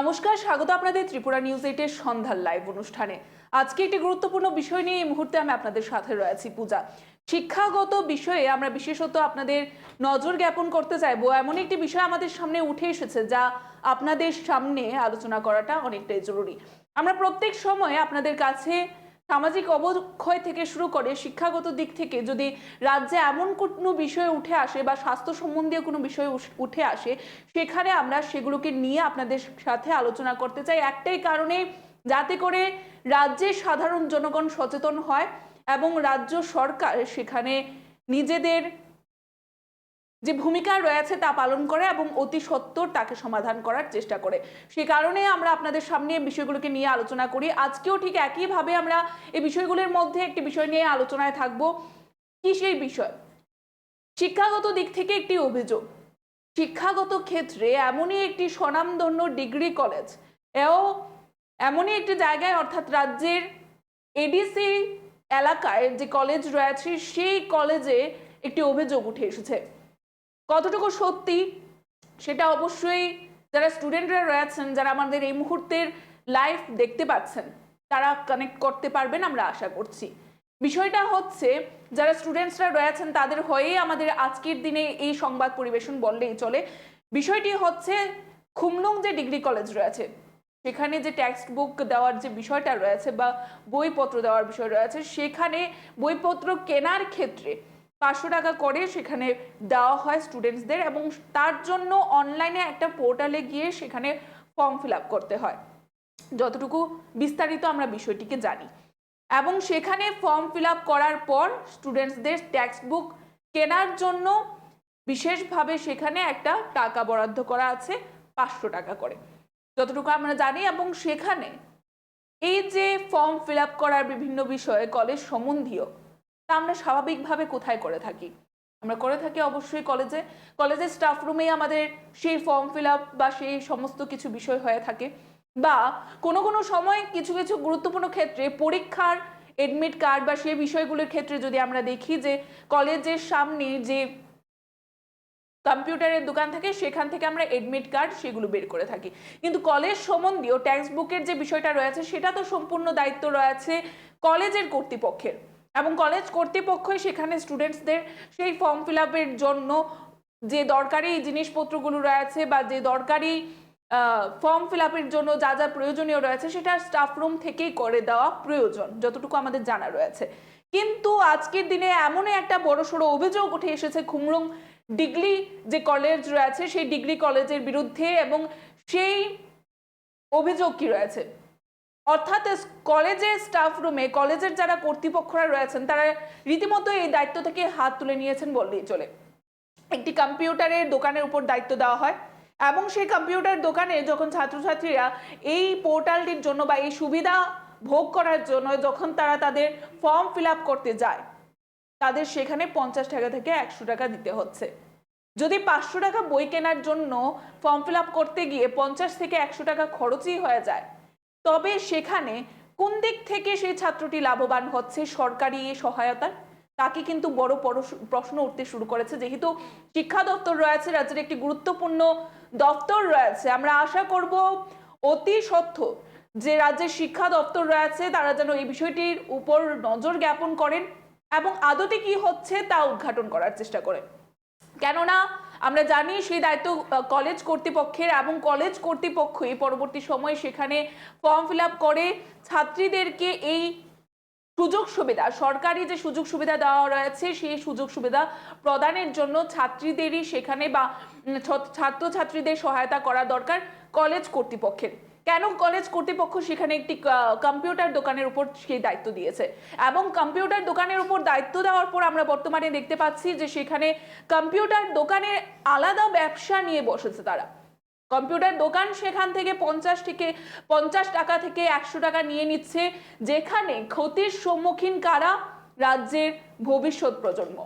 নমস্কার, স্বাগত আপনাদের ত্রিপুরা নিউজ এইটের সন্ধ্যার লাইভ অনুষ্ঠানে। আজকে একটি গুরুত্বপূর্ণ বিষয় নিয়ে এই মুহূর্তে আমি আপনাদের সাথে রয়েছি, পূজা। শিক্ষাগত বিষয়ে আমরা বিশেষত আপনাদের নজর জ্ঞাপন করতে চাইব, এমন একটি বিষয় আমাদের সামনে উঠে এসেছে যা আপনাদের সামনে আলোচনা করাটা অনেকটাই জরুরি। আমরা প্রত্যেক সময় আপনাদের কাছে সামাজিক অবক্ষয় থেকে শুরু করে শিক্ষাগত দিক থেকে যদি রাজ্যে এমন কোনো বিষয় উঠে আসে বা স্বাস্থ্য সম্বন্ধীয় কোনো বিষয় উঠে আসে, সেখানে আমরা সেগুলোকে নিয়ে আপনাদের সাথে আলোচনা করতে চাই। একটাই কারণে যাতে করে রাজ্যের সাধারণ জনগণ সচেতন হয় এবং রাজ্য সরকার সেখানে নিজেদের যে ভূমিকা রয়েছে তা পালন করে এবং অতি সত্বর তাকে সমাধান করার চেষ্টা করে। সে কারণে আমরা আপনাদের সামনে বিষয়গুলোকে নিয়ে আলোচনা করি। আজকেও ঠিক একইভাবে আমরা এই বিষয়গুলোর মধ্যে একটি বিষয় নিয়ে আলোচনায় থাকব। কি সেই বিষয়? শিক্ষাগত দিক থেকে একটি অভিযোগ। শিক্ষাগত ক্ষেত্রে এমনই একটি স্বনামধন্য ডিগ্রি কলেজ, এও এমনই একটি জায়গায় অর্থাৎ রাজ্যের এডিসি এলাকায় যে কলেজ রয়েছে, সেই কলেজে একটি অভিযোগ উঠে এসেছে। কতটুকু সত্যি সেটা অবশ্যই যারা স্টুডেন্টরা রয়েছেন, যারা আমাদের এই মুহূর্তের লাইভ দেখতে পাচ্ছেন, তারা কানেক্ট করতে পারবেন আমরা আশা করছি। বিষয়টা হচ্ছে, যারা স্টুডেন্টসরা রয়েছেন, তাদের হয়েই আমাদের আজকের দিনে এই সংবাদ পরিবেশন বললেই চলে। বিষয়টি হচ্ছে, খুমলুং যে ডিগ্রি কলেজ রয়েছে, সেখানে যে টেক্সট বুক দেওয়ার যে বিষয়টা রয়েছে বা বইপত্র দেওয়ার বিষয় রয়েছে, সেখানে বইপত্র কেনার ক্ষেত্রে পাঁচশো টাকা করে সেখানে দেওয়া হয় স্টুডেন্টসদের এবং তার জন্য অনলাইনে একটা পোর্টালে গিয়ে সেখানে ফর্ম ফিল আপ করতে হয়। যতটুকু বিস্তারিত আমরা বিষয়টিকে জানি। এবং সেখানে ফর্ম ফিল আপ করার পর স্টুডেন্টসদের টেক্সট বুক কেনার জন্য বিশেষভাবে সেখানে একটা টাকা বরাদ্দ করা আছে পাঁচশো টাকা করে। যতটুকু আমরা জানি এবং সেখানে এই যে ফর্ম ফিল আপ করার বিভিন্ন বিষয়ে কলেজ সম্বন্ধীয় তা আমরা স্বাভাবিকভাবে কোথায় করে থাকি? আমরা করে থাকি অবশ্যই কলেজে কলেজের স্টাফ রুমেই আমাদের সেই ফর্ম ফিল আপ বা সেই সমস্ত কিছু বিষয় হয়ে থাকে। বা কোনো কোনো সময় কিছু কিছু গুরুত্বপূর্ণ ক্ষেত্রে পরীক্ষার এডমিট কার্ড বা সেই বিষয়গুলোর ক্ষেত্রে যদি আমরা দেখি যে কলেজের সামনে যে কম্পিউটারের দোকান থাকে, সেখান থেকে আমরা এডমিট কার্ড সেগুলো বের করে থাকি। কিন্তু কলেজ সম্বন্ধীয় টেক্সট বুকের যে বিষয়টা রয়েছে, সেটা তো সম্পূর্ণ দায়িত্ব রয়েছে কলেজের কর্তৃপক্ষের। এবং কলেজ কর্তৃপক্ষই সেখানে স্টুডেন্টসদের সেই ফর্ম ফিল জন্য যে দরকারি জিনিসপত্রগুলো রয়েছে বা যে দরকারি ফর্ম ফিল জন্য যা যা প্রয়োজনীয় রয়েছে সেটা স্টাফ রুম থেকেই করে দেওয়া প্রয়োজন, যতটুকু আমাদের জানা রয়েছে। কিন্তু আজকের দিনে এমনই একটা বড়সড় অভিযোগ উঠে এসেছে, খুমরুং ডিগ্রি যে কলেজ রয়েছে সেই ডিগ্রি কলেজের বিরুদ্ধে এবং সেই অভিযোগ কি রয়েছে? অর্থাৎ কলেজের স্টাফ রুমে কলেজের যারা কর্তৃপক্ষরা রয়েছেন, তারা রীতিমতো এই দায়িত্ব থেকে হাত তুলে নিয়েছেন বললেই চলে। একটি কম্পিউটারের দোকানের উপর দায়িত্ব দেওয়া হয় এবং সেই কম্পিউটার দোকানে যখন ছাত্রছাত্রীরা এই পোর্টালটির জন্য বা এই সুবিধা ভোগ করার জন্য যখন তারা তাদের ফর্ম ফিল করতে যায়, তাদের সেখানে পঞ্চাশ টাকা থেকে একশো টাকা দিতে হচ্ছে। যদি পাঁচশো টাকা বই কেনার জন্য ফর্ম ফিল করতে গিয়ে পঞ্চাশ থেকে একশো টাকা খরচই হয়ে যায় তবে সেখানে কোন দিক থেকে সেই ছাত্রটি লাভবান হচ্ছে সরকারি সহায়তার? তাকে কিন্তু বড় প্রশ্ন উঠতে শুরু করেছে। যেহেতু শিক্ষা দপ্তর রয়েছে, রাজ্যের একটি গুরুত্বপূর্ণ দপ্তর রয়েছে। আমরা আশা করব অতি সত্য যে রাজ্যের শিক্ষা দপ্তর রয়েছে, তারা যেন এই বিষয়টির উপর নজর জ্ঞাপন করেন এবং আদতে কি হচ্ছে তা উদ্ঘাটন করার চেষ্টা করেন। কেননা আমরা জানি সেই দায়িত্ব কলেজ কর্তৃপক্ষের এবং কলেজ কর্তৃপক্ষই পরবর্তী সময়ে সেখানে ফর্ম ফিল করে। ছাত্রীদেরকে এই সুযোগ সুবিধা, সরকারি যে সুযোগ সুবিধা দেওয়া রয়েছে, সেই সুযোগ সুবিধা প্রদানের জন্য ছাত্রীদেরই সেখানে বা ছাত্রছাত্রীদের সহায়তা করা দরকার কলেজ কর্তৃপক্ষের। কেন কলেজ কর্তৃপক্ষ সেখানে একটি কম্পিউটার দোকানের উপর সেই দায়িত্ব দিয়েছে? এবং কম্পিউটার দোকানের উপর দায়িত্ব দেওয়ার পর আমরা বর্তমানে দেখতে পাচ্ছি যে সেখানে কম্পিউটার দোকানে আলাদা ব্যবসা নিয়ে বসেছে তারা। কম্পিউটার দোকান সেখান থেকে পঞ্চাশ থেকে, পঞ্চাশ টাকা থেকে একশো টাকা নিয়ে নিচ্ছে, যেখানে ক্ষতির সম্মুখীন কারা? রাজ্যের ভবিষ্যৎ প্রজন্ম।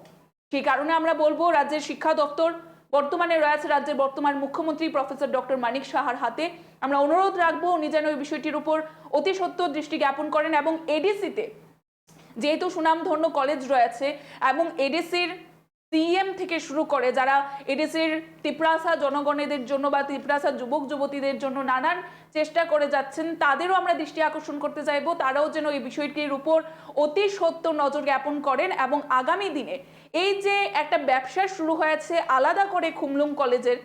সেই কারণে আমরা বলব রাজ্যের শিক্ষা দপ্তর বর্তমানে রয়েছে রাজ্যের বর্তমান মুখ্যমন্ত্রী প্রফেসর ডক্টর মানিক সাহার হাতে। আমরা অনুরোধ রাখব উনি যেন ওই বিষয়টির উপর অতি সত্য দৃষ্টি জ্ঞাপন করেন এবং এডিসিতে যেহেতু সুনামধন্য কলেজ রয়েছে এবং এডিসির সিএম থেকে শুরু করে যারা এডিসির তিপ্রাসা জনগণেদের জন্য বা তিপ্রাসা যুবক যুবতীদের জন্য নানান চেষ্টা করে যাচ্ছেন, তাদেরও আমরা দৃষ্টি আকর্ষণ করতে চাইব। তারাও যেন এই বিষয়টির উপর অতি সত্য নজর জ্ঞাপন করেন এবং আগামী দিনে এই যে একটা ব্যবসা শুরু হয়েছে আলাদা করে খুমলুম কলেজের,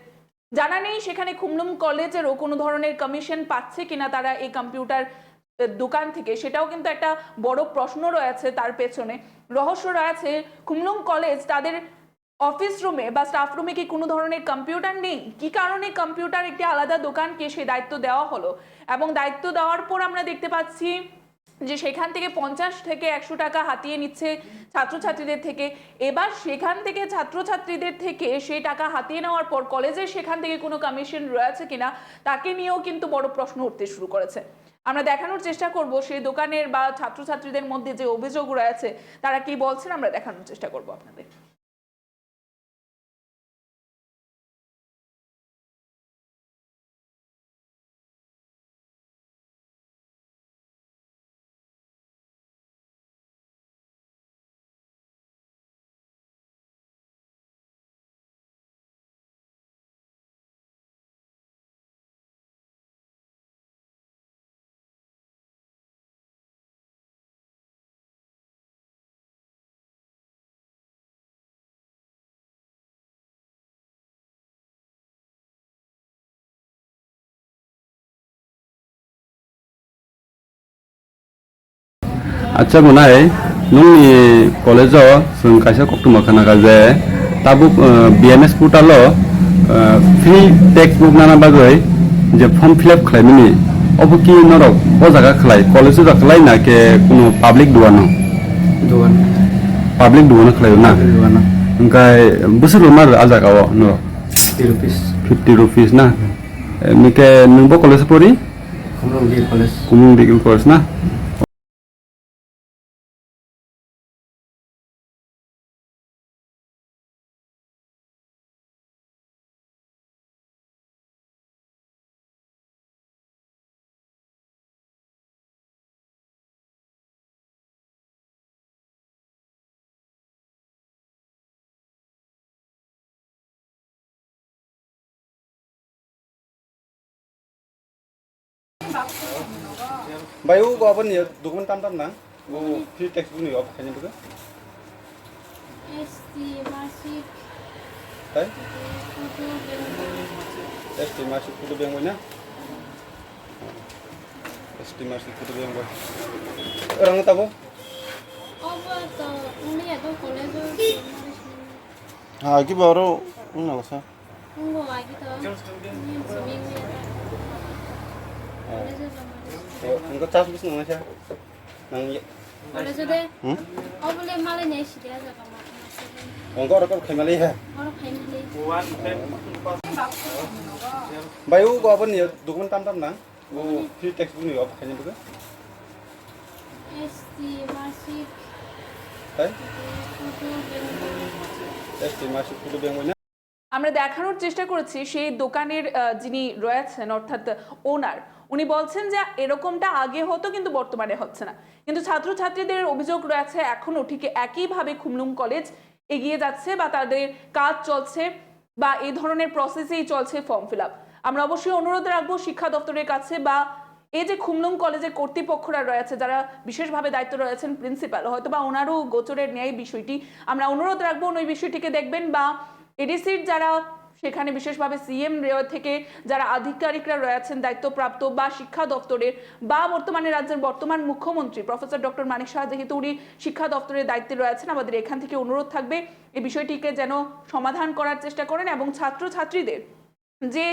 জানা নেই সেখানে খুমলুম কলেজেরও কোনো ধরনের কমিশন পাচ্ছে কিনা তারা এই কম্পিউটার দোকান থেকে, সেটাও কিন্তু একটা বড় প্রশ্ন রয়েছে তার পেছনে। রহস্য রয়েছে, খুমলুম কলেজ তাদের অফিস রুমে বা স্টাফ রুমে কি কোনো ধরনের কম্পিউটার নেই? কি কারণে কম্পিউটার একটি আলাদা দোকানকে সেই দায়িত্ব দেওয়া হলো? এবং দায়িত্ব দেওয়ার পর আমরা দেখতে পাচ্ছি যে সেখান থেকে পঞ্চাশ থেকে একশো টাকা হাতিয়ে নিচ্ছে ছাত্রছাত্রীদের থেকে। এবার সেখান থেকে ছাত্রছাত্রীদের থেকে সেই টাকা হাতিয়ে নেওয়ার পর কলেজের সেখান থেকে কোনো কমিশন রয়েছে কিনা, তাকে নিয়েও কিন্তু বড় প্রশ্ন উঠতে শুরু করেছে। আমরা দেখানোর চেষ্টা করব সেই দোকানের বা ছাত্রছাত্রীদের মধ্যে যে অভিযোগ রয়েছে, তারা কি বলছেন আমরা দেখানোর চেষ্টা করব আপনাদের। आदसा बुंनाय नोंनि कलेजाव जों खायसे कक्टुमा खोनागा जे Tabuk BMS portal free text book नाना बागै जे फर्म फिलआप खालामनि अब कि नरक ओ जागा खालाय कलेज जाखालाय ना के कोनो पाब्लिक दुवानो Duan, पाब्लिक दुवानो खालायो ना duan lah. ओमफ्राय बोसोर मार आजागाव नर Fifty rupees. फिफ्टि रुपिस ना मिके नोंबो कलेज परि Kamu di college. कुमुं डिग्री कर्स ना Tuh. Estimasi Tay? foto Estimasi kudu yang mana? Estimasi kudu yang mana? Orang tahu? apa tuh ini ya tuh kolej tuh Ah, iki baru nggak usah. tunggu lagi tuh ini seminggu ya kolej tuh Enggak cas bis nang siya. Nang kolej deh Hmm? oh boleh malah nih sih dia aja kamu enggak orang kayak mali ya. orang আমরা দেখানোর চেষ্টা করেছি সেই দোকানের যিনি রয়েছেন, অর্থাৎ ওনার উনি বলছেন যে এরকমটা আগে হতো কিন্তু বর্তমানে হচ্ছে না। কিন্তু ছাত্রছাত্রীদের অভিযোগ রয়েছে, এখনও ঠিক একইভাবে খুমলুম কলেজ এগিয়ে যাচ্ছে বা তাদের কাজ চলছে বা এই ধরনের প্রসেসেই চলছে ফর্ম ফিল আপ আমরা অবশ্যই অনুরোধ রাখব শিক্ষা দপ্তরের কাছে বা এই যে খুমলুম কলেজের কর্তৃপক্ষরা রয়েছে, যারা বিশেষভাবে দায়িত্ব রয়েছেন প্রিন্সিপাল হয়তো বা ওনারও গোচরের ন্যায় বিষয়টি, আমরা অনুরোধ রাখব ওই বিষয়টিকে দেখবেন বা এডিসির যারা সেখানে বিশেষভাবে সিএম থেকে যারা আধিকারিকরা রয়েছেন, দায়িত্বপ্রাপ্ত বা শিক্ষা দপ্তরের বা বর্তমানে রাজ্যের বর্তমান মুখ্যমন্ত্রী প্রফেসর ডক্টর মানিক শাহ যেহেতু উনি শিক্ষা দপ্তরের দায়িত্বে রয়েছেন, আমাদের এখান থেকে অনুরোধ থাকবে এই বিষয়টিকে যেন সমাধান করার চেষ্টা করেন এবং ছাত্রছাত্রীদের যে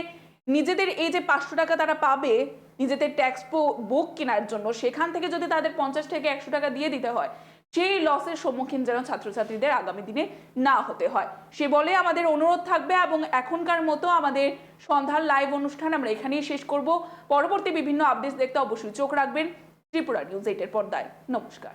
নিজেদের এই যে পাঁচশো টাকা তারা পাবে নিজেদের ট্যাক্স বুক কেনার জন্য, সেখান থেকে যদি তাদের পঞ্চাশ থেকে একশো টাকা দিয়ে দিতে হয় সেই লসের সম্মুখীন যেন ছাত্রছাত্রীদের আগামী দিনে না হতে হয়। সে বলে আমাদের অনুরোধ থাকবে এবং এখনকার মতো আমাদের সন্ধ্যার লাইভ অনুষ্ঠান আমরা এখানেই শেষ করব। পরবর্তী বিভিন্ন আপডেট দেখতে অবশ্যই চোখ রাখবেন ত্রিপুরা নিউজ এইটের পর্দায়। নমস্কার।